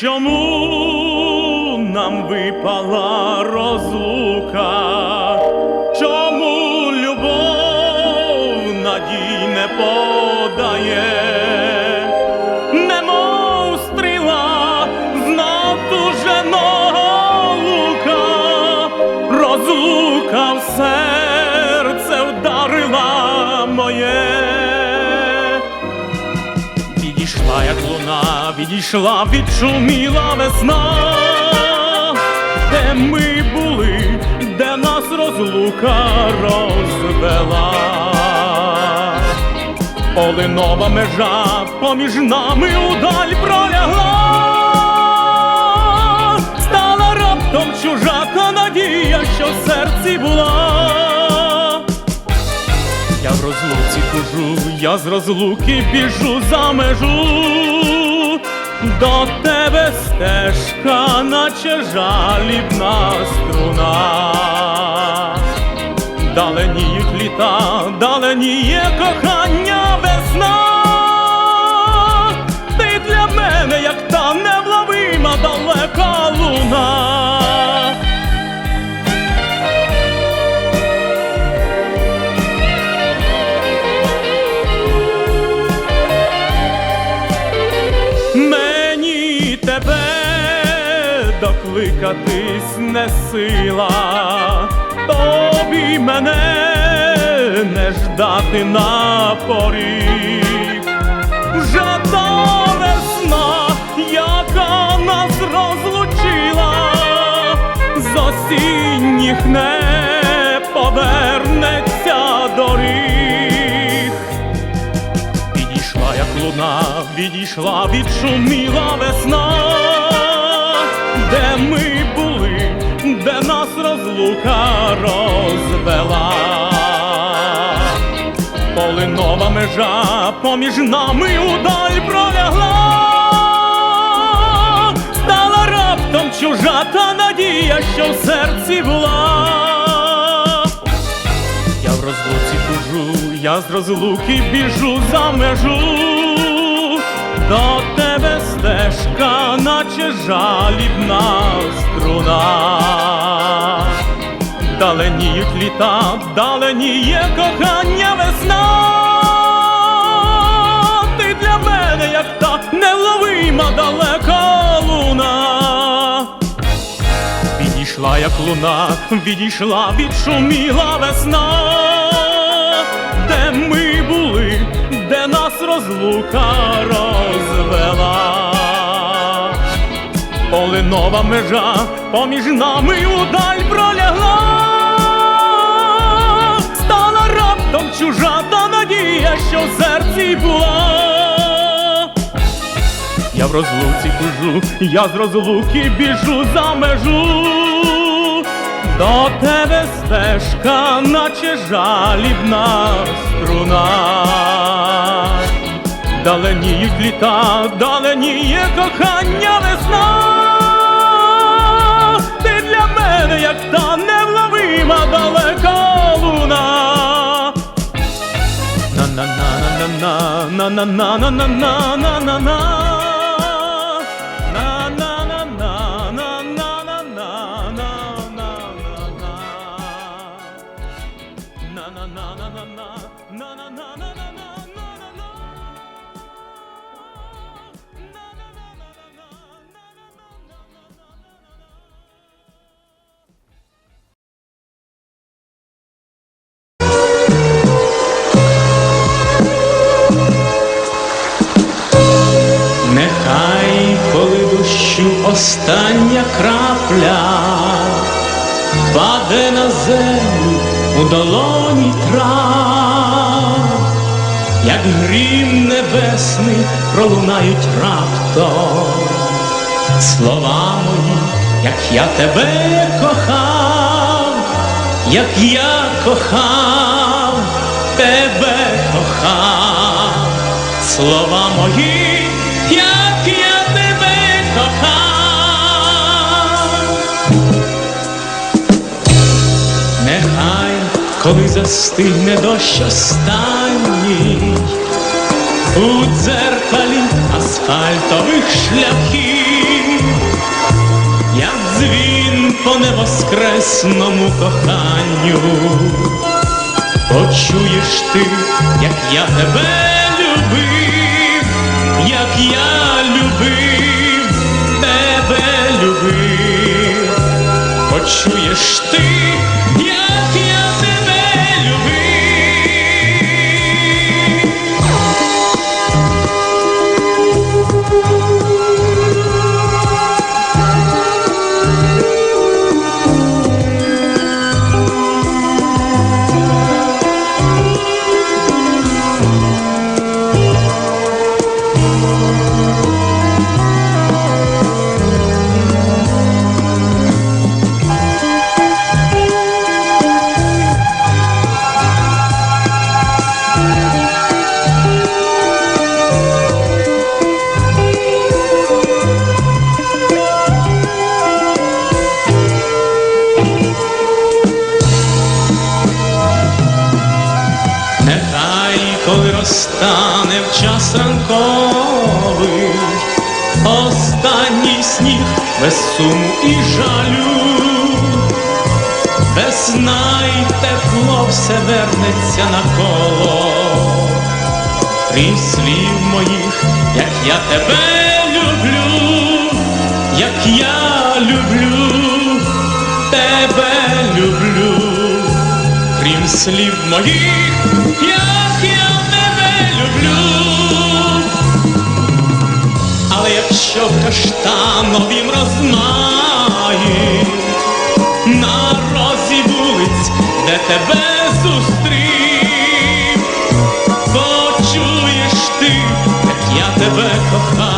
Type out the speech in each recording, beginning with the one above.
чому нам випала розлука? Чому любов надій не подає? Немов стріла з натуженого лука, розлука в луна, відійшла, відшуміла весна, де ми були, де нас розлука розвела. Полинова межа поміж нами удаль пролягла, стала раптом чужа та надія, що в серці була. Я в розлуці хожу, я з розлуки біжу за межу, до тебе стежка, наче жалібна струна. Даленіють літа, даленіє кохання докликатись не тобі мене не ждати на поріг. Вже та весна, яка нас розлучила, з осінніх не повернеться доріг. Відійшла, як луна, відійшла, відшуміла весна, де ми були, де нас розлука розвела. Полинова межа поміж нами удаль пролягла, стала раптом чужа та надія, що в серці була. Я в розлуці хожу, я з розлуки біжу за межу, до тебе стежка, наче жалібна струна. Даленіють літа, даленіє кохання весна. Ти для мене, як та невловима далека луна. Відійшла, як луна, відійшла, відшуміла весна, де ми розлука розвела. Полинова межа поміж нами удаль пролягла, стала раптом чужа та надія, що в серці була. Я в розлуці хожу, я з розлуки біжу за межу, до тебе стежка, наче жалібна струна. Даленіють літа, даленіє кохання весна. Ти для мене, як та невловима далека луна. На на на на на на на на на на на на на На остання крапля паде на землю у долоні трав, як грім небесний пролунають раптом. Слова мої, як я тебе кохав, як я кохав, тебе кохав, слова мої, коли застигне дощ останній, у дзеркалі асфальтових шляхів, як дзвін по невоскресному коханню. Почуєш ти, як я тебе любив, як я любив, тебе любив. Почуєш ти, сніг без суму і жалю, весна й тепло все вернеться на коло, крім слів моїх, як я тебе люблю, як я люблю, тебе люблю. Крім слів моїх, я Якщо в каштановім розмаї на розі вулиць, де тебе зустрів, почуєш ти, як я тебе кохаю,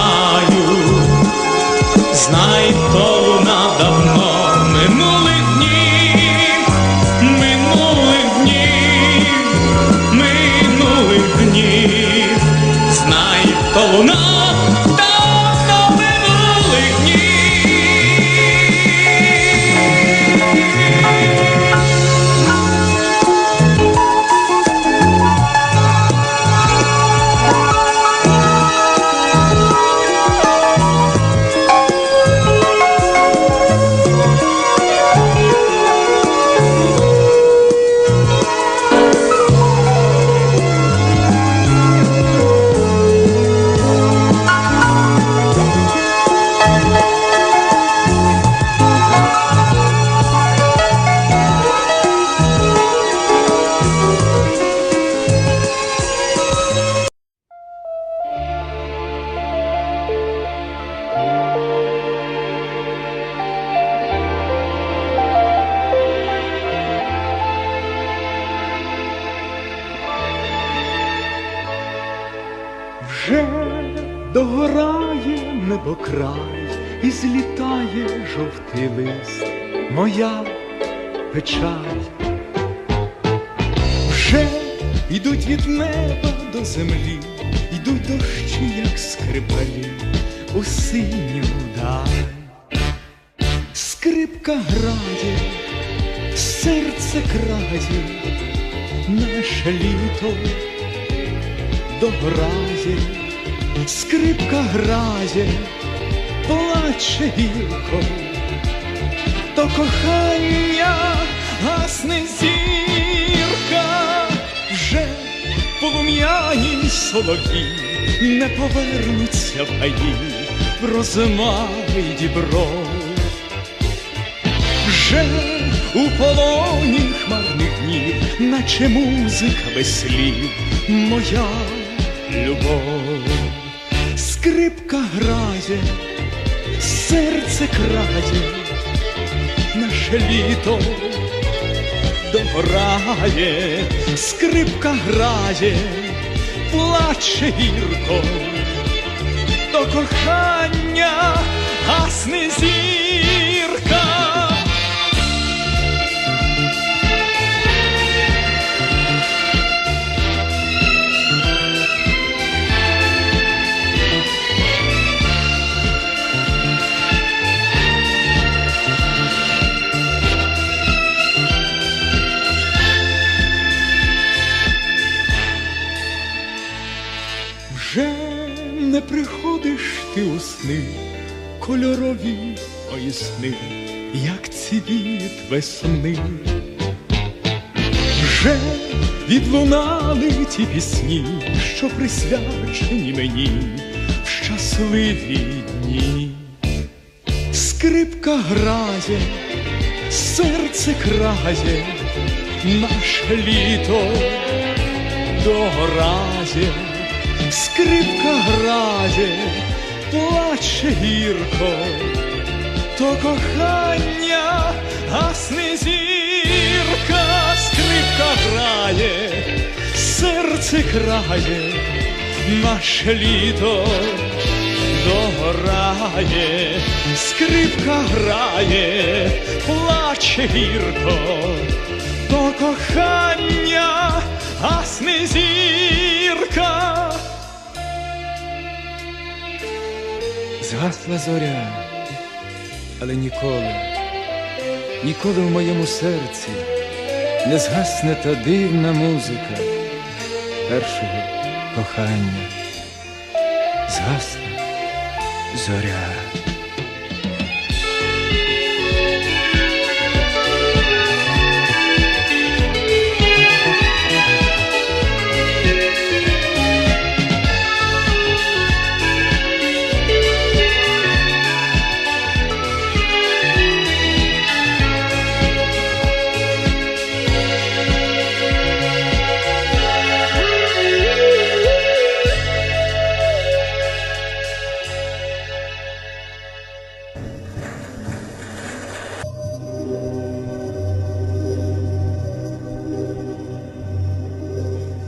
небокрай і злітає жовтий лист, моя печаль. Вже йдуть від неба до землі, йдуть дощі, як скрипалі, у синю даль. Скрипка грає, серце крає, наше літо дограє, скрипка грає, плаче гірко, то кохання гасне зірка, вже полум'яні солові не повернуться в гаї, розмай дібров. Вже у полоні хмарних днів, наче музика без слів, моя любов, скрипка грає, серце крає, наше літо дограє, скрипка грає, плаче гірко, до кохання гасне зірка. Сни, кольорові сни, як цвіт весни. Вже відлунали ті пісні, що присвячені мені в щасливі дні. Скрипка грає, серце крає, наше літо дограє, скрипка грає, плаче гірко, то кохання гасне зірка, скрипка грає, серце крає, наше літо дограє, скрипка грає, плаче гірко, то кохання гасне зірка. Згасла зоря, але ніколи, ніколи в моєму серці не згасне та дивна музика першого кохання. Згасла зоря.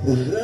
Yeah.